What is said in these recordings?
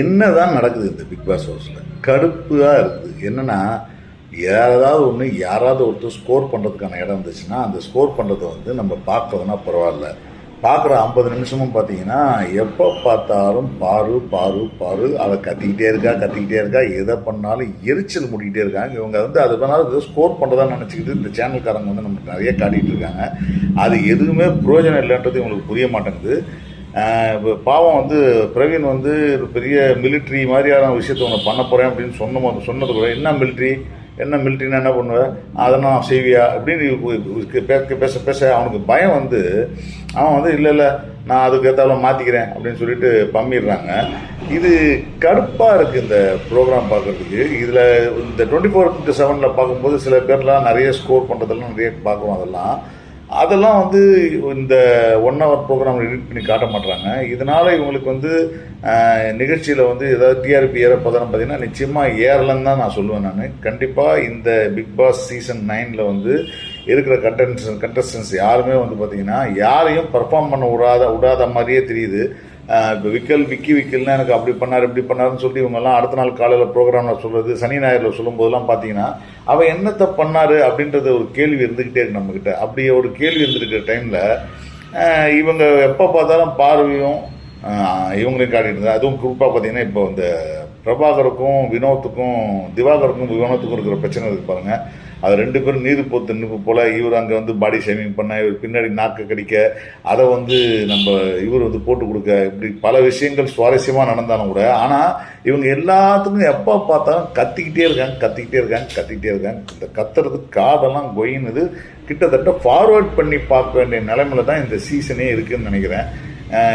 என்ன தான் நடக்குது இந்த பிக் பாஸ் ஹவுஸில் கடுப்பாக இருக்குது. என்னென்னா யாராவது ஒன்று யாராவது ஒருத்தர் ஸ்கோர் பண்ணுறதுக்கான இடம் இருந்துச்சுன்னா அந்த ஸ்கோர் பண்ணுறதை வந்து நம்ம பார்க்கறதுனா பரவாயில்ல. பார்க்குற ஐம்பது நிமிஷமும் பார்த்தீங்கன்னா எப்போ பார்த்தாலும் பாரு பாரு பாரு அதை கத்திக்கிட்டே இருக்கா கத்திக்கிட்டே இருக்கா எதை பண்ணாலும் எரிச்சல் மூடிக்கிட்டே இருக்காங்க. இவங்க வந்து அது பண்ணாலும் ஸ்கோர் பண்ணுறதா நினச்சிக்கிட்டு இந்த சேனல்காரங்க வந்து நமக்கு நிறைய காட்டிகிட்டு இருக்காங்க. அது எதுவுமே பிரயோஜனம் இல்லைன்றது இவங்களுக்கு புரிய மாட்டேங்குது. பாவம் வந்து பிரவீன் வந்து ஒரு பெரிய மிலிட்ரி மாதிரியான விஷயத்த ஒன்று பண்ண போகிறேன் அப்படின்னு சொன்ன சொன்னது கூட என்ன மிலிட்ரி என்ன மிலிட்ரினா என்ன பண்ணுவேன் அதை நான் செய்வியா? அப்படின்னு பேச பேச பேச அவனுக்கு பயம் வந்து அவன் வந்து இல்லை இல்லை நான் அதுக்கு ஏற்றால மாற்றிக்கிறேன் அப்படின்னு சொல்லிட்டு பம்மிடுறாங்க. இது கடுப்பாக இருக்குது இந்த ப்ரோக்ராம் பார்க்குறதுக்கு. இதில் இந்த டுவெண்ட்டி ஃபோர் இன்ட்டு செவனில் பார்க்கும்போது சில பேர்லாம் நிறைய ஸ்கோர் பண்ணுறதெல்லாம் நிறைய பார்க்குறோம் அதெல்லாம். அதெல்லாம் வந்து இந்த ஒன் ஹவர் ப்ரோக்ராம் எடிட் பண்ணி காட்ட மாட்டுறாங்க இதனால இவங்களுக்கு வந்து நிகழ்ச்சியில் வந்து ஏதாவது டிஆர்பி ஏறப்போதான்னு பார்த்தீங்கன்னா நிச்சயமாக ஏறலன்னு தான் நான் சொல்லுவேன் நான். கண்டிப்பாக இந்த பிக் பாஸ் சீசன் நைனில் வந்து இருக்கிற கண்டென்ஸ் கண்டஸ்டன்ஸ் யாருமே வந்து பார்த்தீங்கன்னா யாரையும் பர்ஃபார்ம் பண்ண விடாத விடாத மாதிரியே தெரியுது. இப்போ விக்கல் விக்கி விக்கல்னா எனக்கு அப்படி பண்ணார் இப்படி பண்ணாருன்னு சொல்லி இவங்கெல்லாம் அடுத்த நாள் காலையில் ப்ரோக்ராமில் சொல்கிறது சனி ஞாயிறில் சொல்லும்போதெல்லாம் பார்த்தீங்கன்னா அவன் என்னத்தை பண்ணார் அப்படின்றத ஒரு கேள்வி இருந்துக்கிட்டே இருக்கு நம்மக்கிட்ட அப்படி ஒரு கேள்வி இருந்துருக்கிற டைமில் இவங்க எப்போ பார்த்தாலும் பார்வையும் இவங்களையும் காட்டிட்டு இருந்தா அதுவும் குறிப்பாக பார்த்தீங்கன்னா இப்போ இந்த பிரபாகருக்கும் வினோத்துக்கும் திவாகருக்கும் வினோத்துக்கும் இருக்கிற பிரச்சனை இருக்கு பாருங்க. அது ரெண்டு பேரும் நீர் போத்து நிப்பு போல இவர் அங்கே வந்து பாடி ஷேமிங் பண்ண இவர் பின்னாடி நாக்கு கடிக்க அதை வந்து நம்ம இவர் வந்து போட்டு கொடுக்க இப்படி பல விஷயங்கள் சுவாரஸ்யமாக நடந்தாலும் கூட ஆனால் இவங்க எல்லாத்துக்கும் எப்போ பார்த்தாலும் கத்திக்கிட்டே இருக்காங்க கத்திக்கிட்டே இருக்காங்க கத்திக்கிட்டே இருக்காங்க. இந்த கத்துறதுக்கு காதெல்லாம் கொயினுது. கிட்டத்தட்ட ஃபார்வேர்ட் பண்ணி பார்க்க வேண்டிய நிலைமையில தான் இந்த சீசனே இருக்குதுன்னு நினைக்கிறேன்.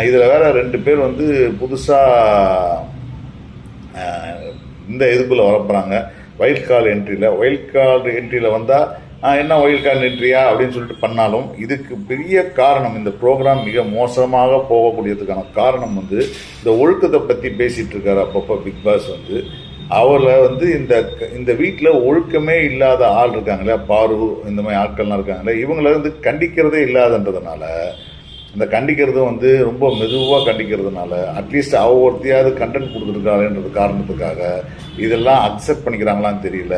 இதில் வேற ரெண்டு பேர் வந்து புதுசாக இந்த இதுக்குள்ளே வரப்போகிறாங்க ஒயில்ட் கார்டு என்ட்ரியில் ஒயில்ட் கார்டு என்ட்ரியில் வந்தால் என்ன வைல்ட் கார்டு என்ட்ரியா அப்படின்னு சொல்லிட்டு பண்ணாலும் இதுக்கு பெரிய காரணம் இந்த ப்ரோக்ராம் மிக மோசமாக போகக்கூடியதுக்கான காரணம் வந்து இந்த ஒழுக்கத்தை பற்றி பேசிகிட்டு இருக்கார் அப்பப்போ பிக் பாஸ் வந்து. அவரில் வந்து இந்த இந்த வீட்டில் ஒழுக்கமே இல்லாத ஆள் இருக்காங்களே பாரு இந்த மாதிரி ஆட்கள்லாம் இருக்காங்களே இவங்கள வந்து கண்டிக்கிறதே இல்லாதன்றதுனால இந்த கண்டிக்கிறது வந்து ரொம்ப மெதுவாக கண்டிக்கிறதுனால அட்லீஸ்ட் அவ ஒருத்தையாவது கண்டென்ட் கொடுத்துருக்காளேன்றது காரணத்துக்காக இதெல்லாம் அக்செப்ட் பண்ணிக்கிறாங்களான்னு தெரியல.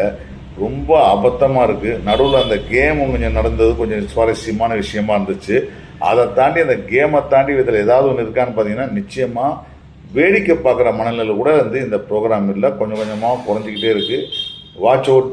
ரொம்ப அபத்தமாக இருக்குது நடுவில் அந்த கேமும் கொஞ்சம் நடந்தது கொஞ்சம் சுவாரஸ்யமான விஷயமா இருந்துச்சு. அதை தாண்டி அந்த கேமை தாண்டி இதில் ஏதாவது ஒன்று இருக்கான்னு பார்த்தீங்கன்னா நிச்சயமாக வேடிக்கை பார்க்குற மனநிலை கூட வந்து இந்த ப்ரோக்ராம் இல்லை. கொஞ்சம் கொஞ்சமாக குறைஞ்சிக்கிட்டே இருக்குது வாட்ச் அவுட்